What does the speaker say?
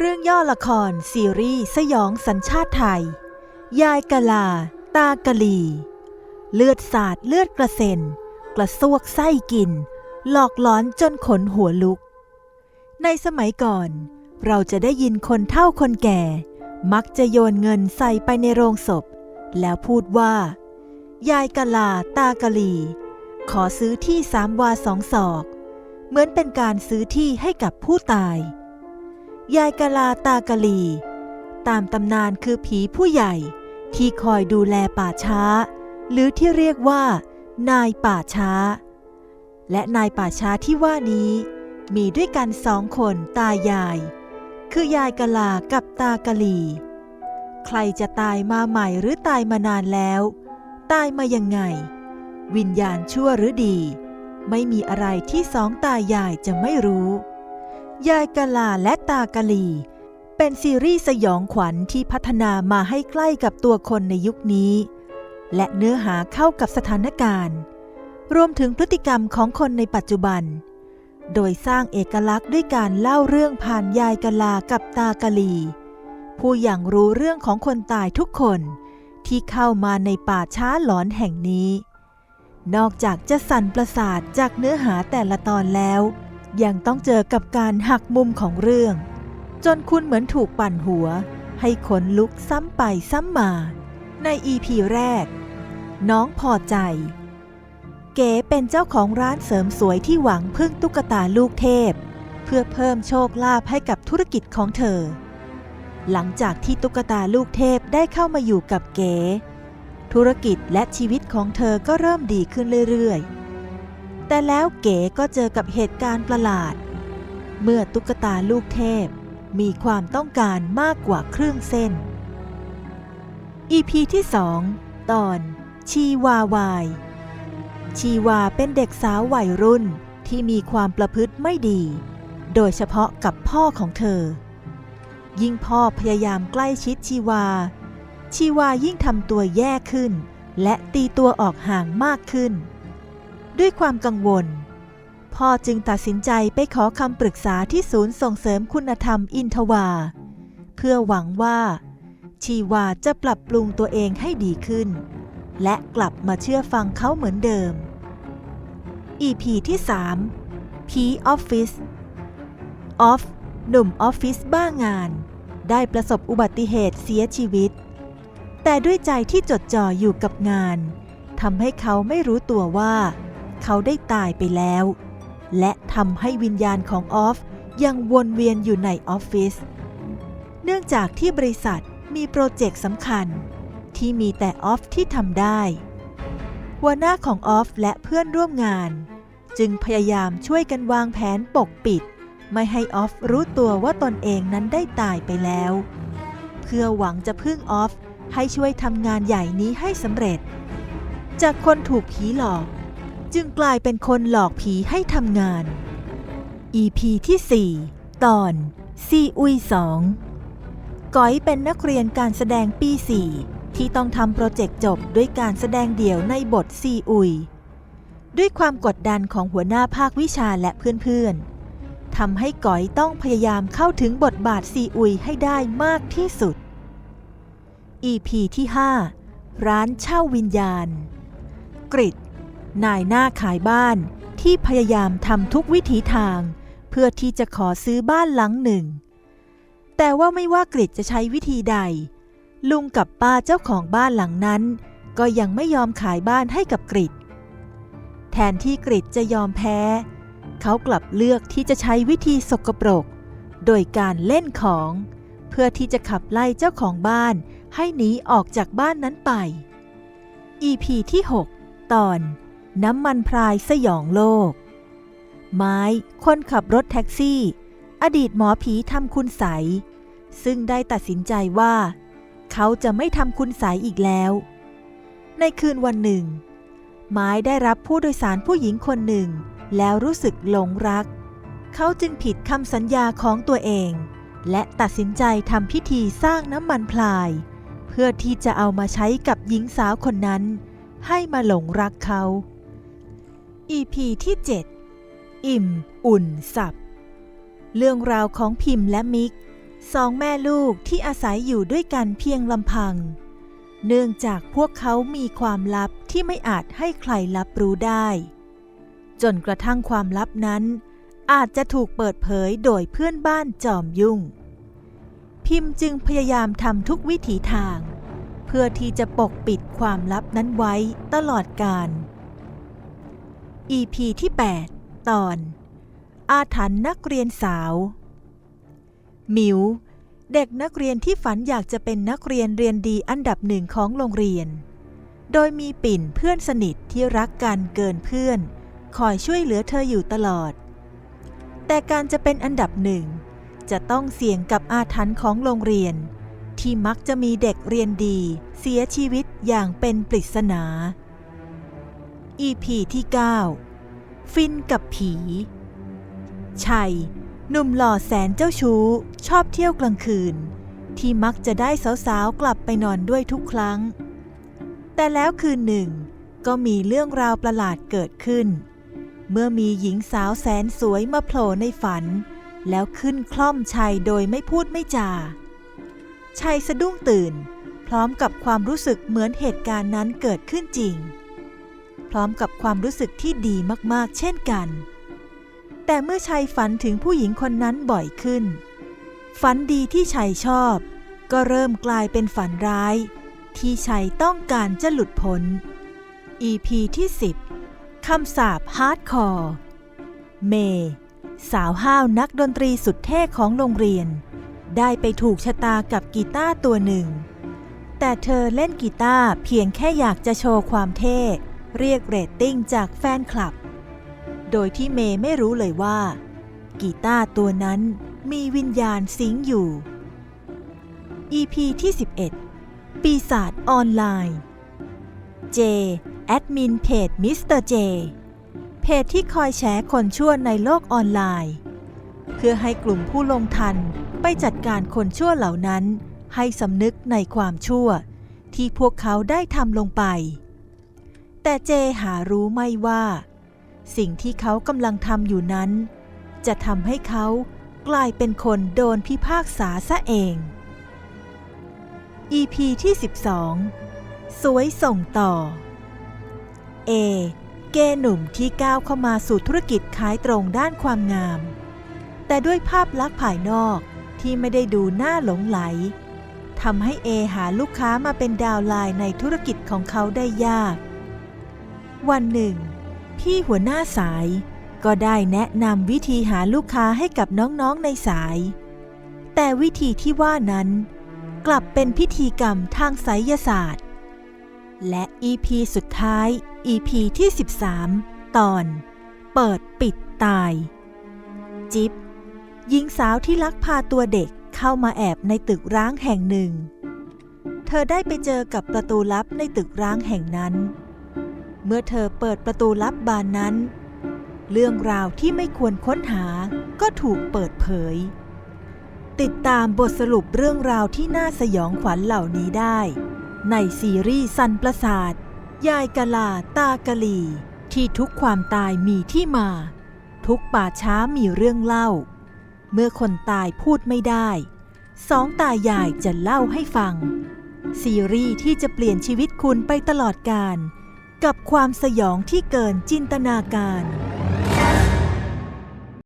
เรื่องย่อละคร ซีรีส์สยองสัญชาติไทย ยายกะลา ตากะลี เลือดสาดเลือดกระเซ็น กระซวกไส้กิน หลอกหลอนจนขนหัวลุก ในสมัยก่อน เราจะได้ยินคนเฒ่าคนแก่ มักจะโยนเงินใส่ไปในโรงศพ แล้วพูดว่า ยายกะลา ตากะลี ขอซื้อที่สามวาสองศอก เหมือนเป็นการซื้อที่ให้กับผู้ตาย ยายกะลาตากะลี ตามตำนานคือผีผู้ใหญ่ที่คอยดูแลป่าช้า หรือที่เรียกว่า นายป่าช้า และนายป่าช้าที่ว่านี้ มีด้วยกันสองคนตายาย คือยายกะลากับตากะลี ใครจะตายมาใหม่หรือตายมานานแล้ว ตายมายังไง วิญญาณชั่วหรือดี ไม่มีอะไรที่สองตายายจะไม่รู้ ยายกะลาและตากะลี เป็นซีรีส์สยองขวัญที่พัฒนามาให้ใกล้กับตัวคนในยุคนี้ และเนื้อหาเข้ากับสถานการณ์ รวมถึงพฤติกรรมของคนในปัจจุบัน โดยสร้างเอกลักษณ์ด้วยการเล่าเรื่องผ่านยายกะลากับตากะลี ผู้อย่างรู้เรื่องของคนตายทุกคนที่เข้ามาในป่าช้าหลอนแห่งนี้ นอกจากจะสั่นประสาทจากเนื้อหาแต่ละตอนแล้ว ยังต้องเจอกับการหักมุมของเรื่อง จนคุณเหมือนถูกปั่นหัว ให้ขนลุกซ้ำไปซ้ำมา ในอีพีแรก น้องพอใจ เก๋เป็นเจ้าของร้านเสริมสวยที่หวังพึ่งตุ๊กตาลูกเทพ เพื่อเพิ่มโชคลาภให้กับธุรกิจของเธอ หลังจากที่ตุ๊กตาลูกเทพได้เข้ามาอยู่กับเก๋ ธุรกิจและชีวิตของเธอก็เริ่มดีขึ้นเรื่อยๆ แต่แล้วเก๋ก็เจอกับเหตุการณ์ประหลาด เมื่อตุ๊กตาลูกเทพมีความต้องการมากกว่าครึ่งเส้น EP ที่ 2 ตอน ชีวาวาย ชีวาเป็นเด็กสาววัยรุ่นที่มีความประพฤติไม่ดี โดยเฉพาะกับพ่อของเธอ ยิ่งพ่อพยายามใกล้ชิดชีวา ชีวายิ่งทำตัวแย่ขึ้น และตีตัวออกห่างมากขึ้น ด้วยความกังวล พ่อจึงตัดสินใจไปขอคำปรึกษาที่ศูนย์ส่งเสริมคุณธรรมอินทวา เพื่อหวังว่า ชีวาจะปรับปรุงตัวเองให้ดีขึ้น และกลับมาเชื่อฟังเขาเหมือนเดิม EP ที่3พีออฟฟิศออฟหนุ่มออฟฟิศบ้างาน ได้ประสบอุบัติเหตุเสียชีวิต แต่ด้วยใจที่จดจ่ออยู่กับงานทำให้เขาไม่รู้ตัวว่า เขาได้ตายไปแล้ว และทำให้วิญญาณของออฟยังวนเวียนอยู่ในออฟฟิศ เนื่องจากที่บริษัทมีโปรเจกต์สำคัญ ที่มีแต่ออฟที่ทำได้ หัวหน้าของออฟและเพื่อนร่วมงาน จึงพยายามช่วยกันวางแผนปกปิด ไม่ให้ออฟรู้ตัวว่าตนเองนั้นได้ตายไปแล้ว เพื่อหวังจะพึ่งออฟให้ช่วยทำงานใหญ่นี้ให้สำเร็จ จากคนถูกผีหลอก จึงกลายเป็นคนหลอกผีให้ทำงาน EP ที่ 4 ตอนซีอุยสองก๋อยเป็นนักเรียนการแสดงปี 4 ที่ต้องทำโปรเจกต์จบด้วยการแสดงเดี่ยวในบทซีอุย ด้วยความกดดันของหัวหน้าภาควิชาและเพื่อนๆทำให้ก๋อยต้องพยายามเข้าถึงบทบาทซีอุยให้ได้มากที่สุด EP ที่ 5 ร้านเช่าวิญญาณ กริด นายหน้าขายบ้านที่พยายามทำทุกวิถีทาง เพื่อที่จะขอซื้อบ้านหลังหนึ่ง แต่ว่าไม่ว่ากริดจะใช้วิธีใด ลุงกับป้าเจ้าของบ้านหลังนั้น ก็ยังไม่ยอมขายบ้านให้กับกริดแทนที่กริดจะยอมแพ้ เขากลับเลือกที่จะใช้วิธีสกปรก โดยการเล่นของ เพื่อที่จะขับไล่เจ้าของบ้านให้หนีออกจากบ้านนั้นไป EP ที่ 6 ตอน น้ำมันพรายสยองโลก ไม้ คนขับรถแท็กซี่ อดีตหมอผีทำคุณใส ซึ่งได้ตัดสินใจว่า เขาจะไม่ทำคุณใสอีกแล้ว ในคืนวันหนึ่ง ไม้ได้รับผู้โดยสารผู้หญิงคนหนึ่ง แล้วรู้สึกหลงรัก เขาจึงผิดคำสัญญาของตัวเอง และตัดสินใจทำพิธีสร้างน้ำมันพลาย เพื่อที่จะเอามาใช้กับหญิงสาวคนนั้นให้มาหลงรักเขา EP ที่ 7 อิ่ม อุ่นสับ เรื่องราวของพิมพ์และมิกสองแม่ลูกที่อาศัยอยู่ด้วยกันเพียงลำพัง เนื่องจากพวกเขามีความลับที่ไม่อาจให้ใครรับรู้ได้ จนกระทั่งความลับนั้น อาจจะถูกเปิดเผยโดยเพื่อนบ้านจอมยุ่ง พิมพ์จึงพยายามทำทุกวิถีทาง เพื่อที่จะปกปิดความลับนั้นไว้ตลอดกาล EP ที่ 8 ตอน อาถรรพ์นักเรียนสาว หมิว เด็กนักเรียนที่ฝันอยากจะเป็นนักเรียนเรียนดีอันดับหนึ่งของโรงเรียน โดยมีปิ่นเพื่อนสนิทที่รักกันเกินเพื่อน คอยช่วยเหลือเธออยู่ตลอด แต่การจะเป็นอันดับหนึ่ง จะต้องเสี่ยงกับอาถรรพ์ของโรงเรียน ที่มักจะมีเด็กเรียนดี เสียชีวิตอย่างเป็นปริศนา EP ที่ 9 ฟินกับผี ชัย หนุ่มหล่อแสนเจ้าชู้ ชอบเที่ยวกลางคืน ที่มักจะได้สาวๆ กลับไปนอนด้วยทุกครั้ง แต่แล้วคืนหนึ่ง ก็มีเรื่องราวประหลาดเกิดขึ้น เมื่อมีหญิงสาวแสนสวยมาโผล่ในฝัน แล้วขึ้นคล่อมชัยโดยไม่พูดไม่จา ชัยสะดุ้งตื่น พร้อมกับความรู้สึกเหมือนเหตุการณ์นั้นเกิดขึ้นจริง พร้อมกับความรู้สึกที่ดีมากๆ เช่นกัน แต่เมื่อชัยฝันถึงผู้หญิงคนนั้นบ่อยขึ้น ฝันดีที่ชัยชอบ ก็เริ่มกลายเป็นฝันร้าย ที่ชัยต้องการจะหลุดพ้น EP ที่ 10 คำสาปฮาร์ดคอร์ เมย์สาวห้าวนักดนตรีสุดเท่ของโรงเรียน ได้ไปถูกชะตากับกีตาร์ตัวหนึ่ง แต่เธอเล่นกีตาร์เพียงแค่อยากจะโชว์ความเท่ เรียกเรตติ้งจากแฟนคลับ โดยที่เมย์ไม่รู้เลยว่า กีตาร์ตัวนั้นมีวิญญาณสิงอยู่ EP ที่ 11 ปีศาจออนไลน์ เจ แอดมินเพจมิสเตอร์เจ เพจที่คอยแฉคนชั่วในโลกออนไลน์ เพื่อให้กลุ่มผู้ลงทันไปจัดการคนชั่วเหล่านั้น ให้สำนึกในความชั่ว ที่พวกเขาได้ทำลงไป แต่เจหารู้ไม่ว่า สิ่งที่เขากำลังทำอยู่นั้น จะทำให้เขากลายเป็นคนโดนพิพากษาซะเอง EP ที่ 12 สวยส่งต่อ A เกหนุ่มที่ก้าวเข้ามาสู่ธุรกิจขายตรงด้านความงาม แต่ด้วยภาพลักษณ์ภายนอกที่ไม่ได้ดูน่าหลงไหลทำให้เอหาลูกค้ามาเป็นดาวไลน์ในธุรกิจของเขาได้ยาก วันหนึ่ง พี่หัวหน้าสายก็ได้แนะนำวิธีหาลูกค้าให้กับน้องๆในสาย แต่วิธีที่ว่านั้น กลับเป็นพิธีกรรมทางไสยศาสตร์ และ EP สุดท้าย EP ที่ 13 ตอน เปิดปิดตาย จิ๊บหญิงสาวที่ลักพาตัวเด็กเข้ามาแอบในตึกร้างแห่งหนึ่ง เธอได้ไปเจอกับประตูลับในตึกร้างแห่งนั้น เมื่อเธอเปิดประตูลับบานนั้น เรื่องราวที่ไม่ควรค้นหาก็ถูกเปิดเผย ติดตามบทสรุปเรื่องราวที่น่าสยองขวัญเหล่านี้ได้ ในซีรีส์สันประสาท ยายกะลาตากะลี ที่ทุกความตายมีที่มา ทุกป่าช้ามีเรื่องเล่า เมื่อคนตายพูดไม่ได้ สองตายายจะเล่าให้ฟัง ซีรีส์ที่จะเปลี่ยนชีวิตคุณไปตลอดกาล กับความสยองที่เกินจินตนาการ